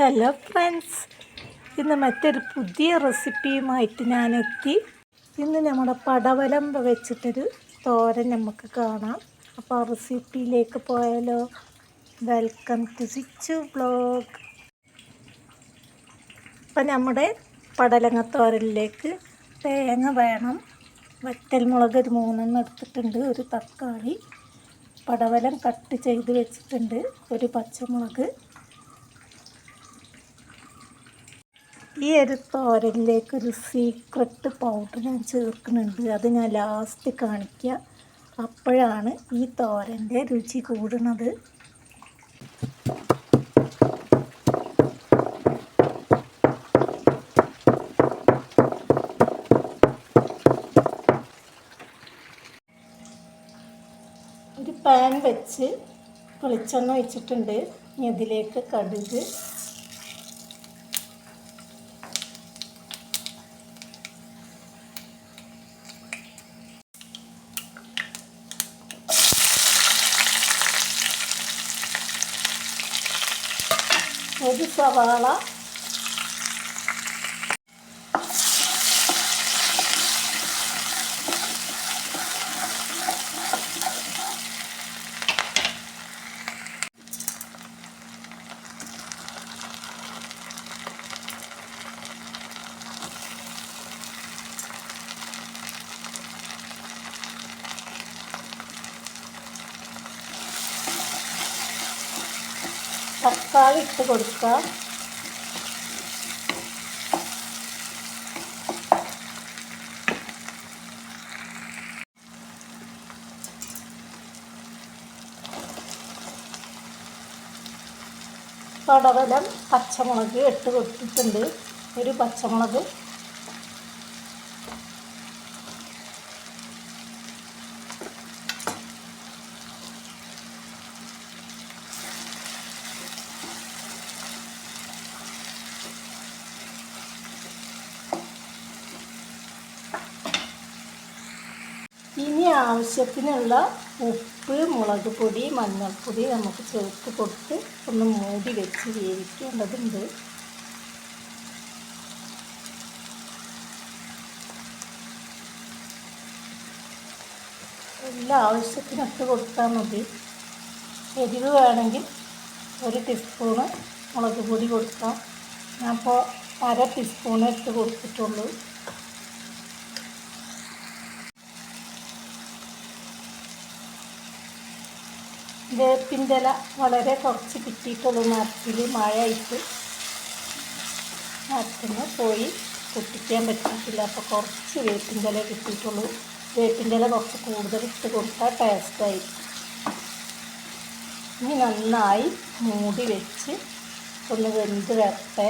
Hello friends. ഇന്ന് മറ്റൊരു പുതിയ റെസിപ്പിയുമായിട്ട് ഞാനെത്തി. ഇന്ന് നമ്മുടെ പടവലം വെച്ചിട്ടൊരു തോരൻ നമുക്ക് കാണാം. അപ്പോൾ ആ റെസിപ്പിയിലേക്ക് പോയാലോ. വെൽക്കം ടു സിച്ചു ബ്ലോഗ് അപ്പം നമ്മുടെ പടലങ്ങ പടലങ്ങത്തോരനിലേക്ക് തേങ്ങ വേണം. വറ്റൽമുളക് ഒരു മൂന്നെണ്ണം എടുത്തിട്ടുണ്ട് ഒരു തക്കാളി. പടവലം കട്ട് ചെയ്ത് വെച്ചിട്ടുണ്ട് ഒരു പച്ചമുളക്. ഈ ഒരു തോരനിലേക്ക് ഒരു സീക്രട്ട് പൗഡർ ഞാൻ ചേർക്കുന്നുണ്ട്. അത് ഞാൻ ലാസ്റ്റ് കാണിക്കുക അപ്പോഴാണ് ഈ തോരന്റെ രുചി കൂടുന്നത്. ഒരു പാൻ വെച്ച് വെളിച്ചെണ്ണ വെച്ചിട്ടുണ്ട് ഇനി അതിലേക്ക് കടുക് ഒരു സവാള തക്കാളി ഇട്ട് കൊടുക്കുക പടവലം പച്ചമുളക് ഇട്ട് കൊടുത്തിട്ടുണ്ട്. ഒരു പച്ചമുളക് ഇനി ആവശ്യത്തിനുള്ള ഉപ്പ് മുളക് പൊടി മഞ്ഞൾപ്പൊടി നമുക്ക് ചേർത്ത് കൊടുത്ത് ഒന്ന് മൂടി വെച്ച് വേവിക്കേണ്ടതുണ്ട്. എല്ലാ ആവശ്യത്തിനൊക്കെ കൊടുത്താൽ മതി. എരിവ് വേണമെങ്കിൽ ഒരു ടീസ്പൂണ് മുളക് പൊടി കൊടുക്കാം. ഞാൻ ഇപ്പോൾ അര ടീസ്പൂൺ ഇട്ട് കൊടുത്തിട്ടുള്ളൂ. വേപ്പിന്റെ ഇല വളരെ കുറച്ച് കിട്ടിയിട്ടുള്ളൂ. മരത്തിൽ മഴയായിട്ട് മരത്തിന് പോയി പൊട്ടിക്കാൻ പറ്റിയിട്ടില്ല. അപ്പോൾ കുറച്ച് വേപ്പിന്റെ ഇല കിട്ടിയിട്ടുള്ളൂ. വേപ്പിന്റെ ഇല കുറച്ച് കൂടുതൽ ഇട്ട് കൊടുത്താൽ ടേസ്റ്റായി ഇനി നന്നായി മൂടി വെച്ച് ഒന്ന് വെന്ത് വരട്ടെ.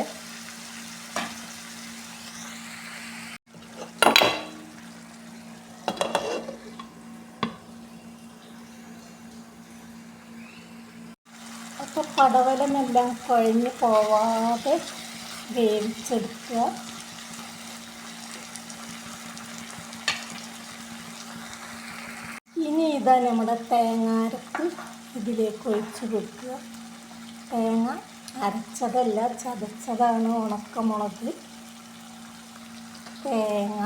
അപ്പോൾ പടവലമെല്ലാം കുഴഞ്ഞ് പോവാതെ വേവിച്ചെടുക്കുക. ഇനി ഇതാ നമ്മുടെ തേങ്ങ തേങ്ങാരക്ക് ഇതിലേക്ക് ഒഴിച്ച് കൊടുക്കുക. തേങ്ങ അരച്ചതല്ല ചതച്ചതാണ് ഉണക്കമുളക്. തേങ്ങ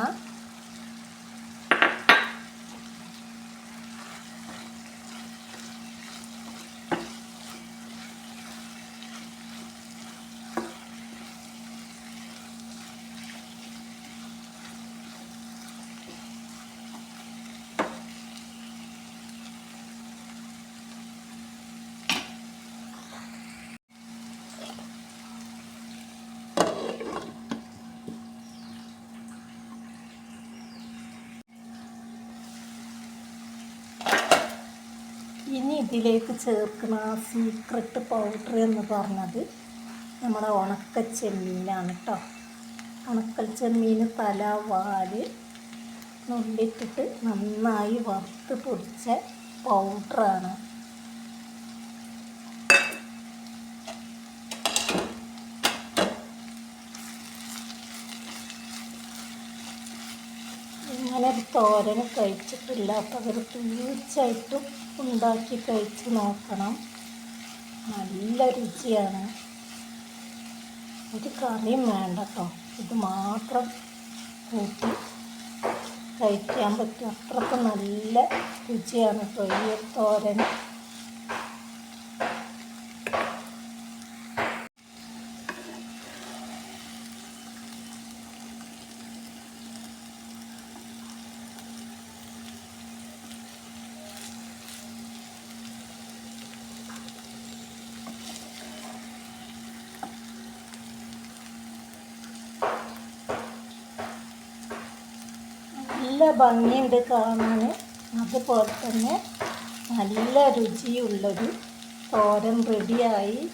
ഇനി ഇതിലേക്ക് ചേർക്കുന്ന സീക്രട്ട് പൗഡർ എന്ന് പറഞ്ഞത് നമ്മുടെ ഉണക്ക ചെമ്മീനാണ് കേട്ടോ ഉണക്കൽ ചെമ്മീൻ തല വാൽ നുള്ളിട്ടിട്ട് നന്നായി വറുത്ത് പൊടിച്ച പൗഡറാണ് ഇങ്ങനെ ഒരു തോരൻ കഴിച്ചിട്ടില്ലാത്തവർ തീർച്ചയായിട്ടും ഉണ്ടാക്കി കഴിച്ച് നോക്കണം. നല്ല രുചിയാണ്. ഒരു കറിയും വേണ്ട കേട്ടോ ഇത് മാത്രം കൂട്ടി കഴിക്കാൻ പറ്റും. അത്രയ്ക്ക് നല്ല രുചിയാണ് കേട്ടോ ഈ തോരൻ ഭംഗിയുണ്ട് കാണാൻ. അതുപോലെ തന്നെ നല്ല രുചിയുള്ളൊരു തോരൻ റെഡിയായി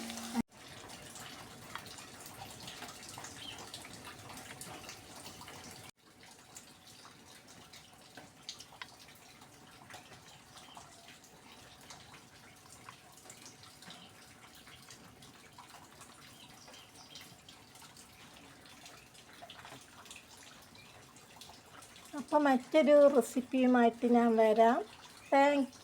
അപ്പോൾ മറ്റൊരു റെസിപ്പിയുമായിട്ട് ഞാൻ വരാം. താങ്ക്